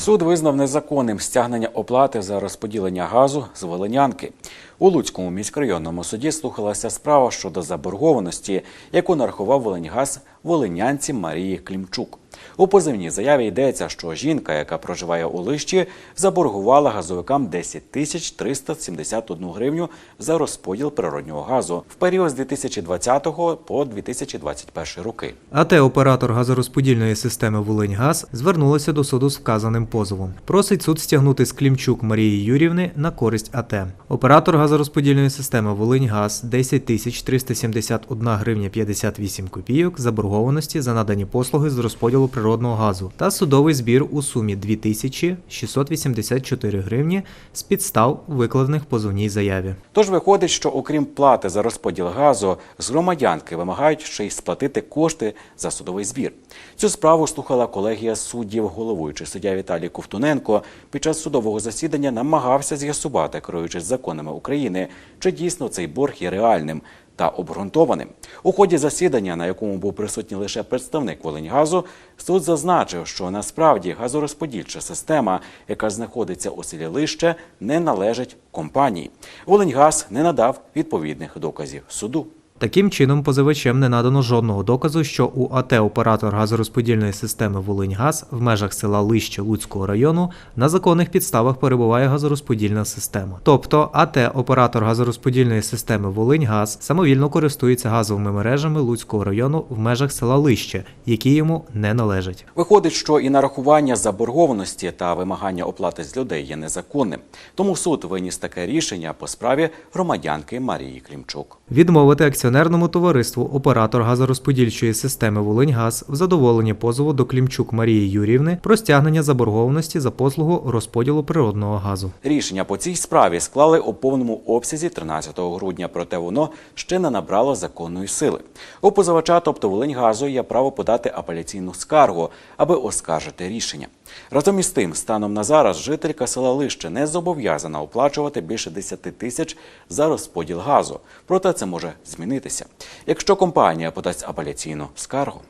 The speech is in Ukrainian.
Суд визнав незаконним стягнення оплати за розподілення газу з Волинянки. У Луцькому міськрайонному суді слухалася справа щодо заборгованості, яку нарахував Волиньгаз волинянці Марії Клімчук. У позивній заяві йдеться, що жінка, яка проживає у Лищі, заборгувала газовикам 10 тисяч 371 гривню за розподіл природнього газу в період з 2020 по 2021 роки. АТ оператор газорозподільної системи Волиньгаз звернулася до суду з вказаним позовом. Просить суд стягнути з Клімчук Марії Юрівни на користь АТ. Оператор газорозподільної системи Волиньгаз 10 тисяч 371 гривня 58 копійок заборгованості за надані послуги з розподілу природного газу та судовий збір у сумі 2 тисячі 684 гривні з підстав, викладених позовній заяві. Тож виходить, що окрім плати за розподіл газу, з громадянки вимагають ще й сплатити кошти за судовий збір. Цю справу слухала колегія суддів, головуючий суддя Віталій Ковтуненко. Під час судового засідання намагався з'ясувати, керуючись законами України, чи дійсно цей борг є реальним. Та обґрунтованим у ході засідання, на якому був присутній лише представник Волиньгазу, суд зазначив, що насправді газорозподільча система, яка знаходиться у селі Лище, не належить компанії. Волиньгаз не надав відповідних доказів суду. Таким чином, позивачем не надано жодного доказу, що у АТ оператор газорозподільної системи Волиньгаз в межах села Лище Луцького району на законних підставах перебуває газорозподільна система. Тобто АТ оператор газорозподільної системи Волиньгаз самовільно користується газовими мережами Луцького району в межах села Лище, які йому не належать. Виходить, що і нарахування заборгованості та вимагання оплати з людей є незаконним. Тому суд виніс таке рішення по справі громадянки Марії Клімчук. Відмовити акціонерному товариству оператор газорозподільчої системи Волиньгаз в задоволенні позову до Клімчук Марії Юрівни про стягнення заборгованості за послугу розподілу природного газу. Рішення по цій справі склали у повному обсязі 13 грудня, проте воно ще не набрало законної сили. У позивача, тобто Волиньгазу, є право подати апеляційну скаргу, аби оскаржити рішення. Разом із тим, станом на зараз жителька села Лище не зобов'язана оплачувати більше 10 тисяч за розподіл газу. Проте це може змінитися, якщо компанія подасть апеляційну скаргу.